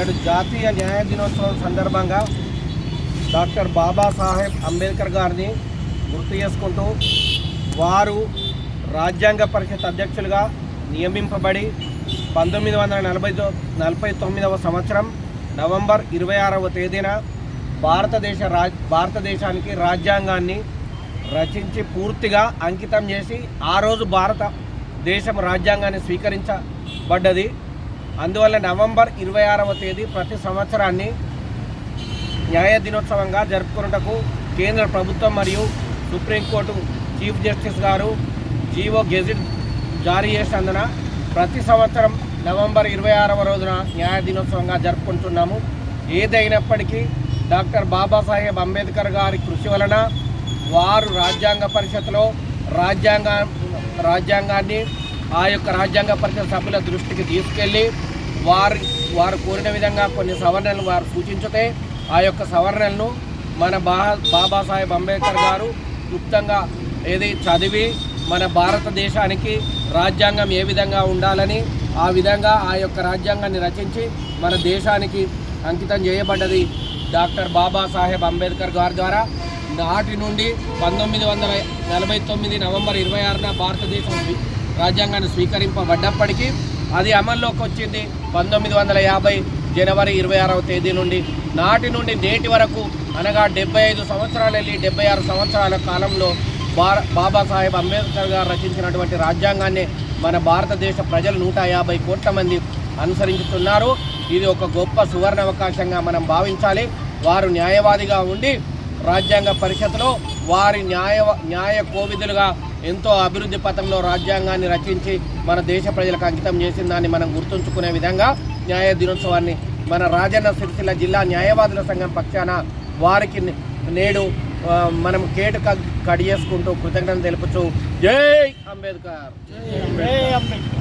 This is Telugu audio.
నేడు జాతీయ న్యాయ దినోత్సవం సందర్భంగా డాక్టర్ బాబాసాహెబ్ అంబేద్కర్ గారిని గుర్తు చేసుకుంటూ వారు రాజ్యాంగ పరిషత్ అధ్యక్షులుగా నియమింపబడి పంతొమ్మిది వందల నలభై నలభై తొమ్మిదవ సంవత్సరం నవంబర్ ఇరవై ఆరవ తేదీన భారతదేశ రాజ్ భారతదేశానికి రాజ్యాంగాన్ని రచించి పూర్తిగా అంకితం చేసి ఆ రోజు భారత దేశం రాజ్యాంగాన్ని స్వీకరించబడ్డది. అందువల్ల నవంబర్ ఇరవై ఆరవ తేదీ ప్రతి సంవత్సరాన్ని న్యాయ దినోత్సవంగా జరుపుకున్నటకు కేంద్ర ప్రభుత్వం మరియు సుప్రీంకోర్టు చీఫ్ జస్టిస్ గారు జీవో గెజిట్ జారీ చేసినందున ప్రతి సంవత్సరం నవంబర్ ఇరవై ఆరవ రోజున న్యాయ దినోత్సవంగా జరుపుకుంటున్నాము. ఏదైనప్పటికీ డాక్టర్ బాబాసాహెబ్ అంబేద్కర్ గారి కృషి వలన వారు రాజ్యాంగ పరిషత్లో రాజ్యాంగ రాజ్యాంగాన్ని ఆ యొక్క రాజ్యాంగ పరిషత్ సభ్యుల దృష్టికి తీసుకెళ్ళి వారి వారు కోరిన విధంగా కొన్ని సవరణలు వారు సూచించితే ఆ యొక్క సవరణలను మన బా బాబాసాహెబ్ అంబేద్కర్ గారు క్లుప్తంగా ఏది చదివి మన భారతదేశానికి రాజ్యాంగం ఏ విధంగా ఉండాలని ఆ విధంగా ఆ యొక్క రాజ్యాంగాన్ని రచించి మన దేశానికి అంకితం చేయబడ్డది డాక్టర్ బాబాసాహెబ్ అంబేద్కర్ గారి ద్వారా. నాటి నుండి పంతొమ్మిది వందల నలభై తొమ్మిది నవంబర్ ఇరవై ఆరున భారతదేశం రాజ్యాంగాన్ని స్వీకరింపబడ్డప్పటికీ అది అమల్లోకి వచ్చింది పంతొమ్మిది వందల యాభై జనవరి ఇరవై ఆరవ తేదీ నుండి. నాటి నుండి నేటి వరకు అనగా డెబ్బై ఐదు సంవత్సరాలు వెళ్ళి డెబ్బై ఆరు సంవత్సరాల కాలంలో బార బాబాసాహెబ్ అంబేద్కర్ గారు రచించినటువంటి రాజ్యాంగాన్ని మన భారతదేశ ప్రజలు నూట యాభై కోట్ల మంది అనుసరించుతున్నారు. ఇది ఒక గొప్ప సువర్ణ అవకాశంగా మనం భావించాలి. వారు న్యాయవాదిగా ఉండి రాజ్యాంగ పరిషత్లో వారి న్యాయ న్యాయ కోవిధులుగా ఎంతో అభివృద్ధి పథంలో రాజ్యాంగాన్ని రచించి మన దేశ ప్రజలకు అంకితం చేసిన దాన్ని మనం గుర్తుంచుకునే విధంగా న్యాయ దినోత్సవాన్ని మన రాజన్న సిరిసిల్ల జిల్లా న్యాయవాదుల సంఘం పక్షాన వారికి నేడు మనం కేటు క- కడిగేసుకుంటూ కృతజ్ఞతలు తెలుపుతూ జై అంబేద్కర్. జై అంబేద్కర్.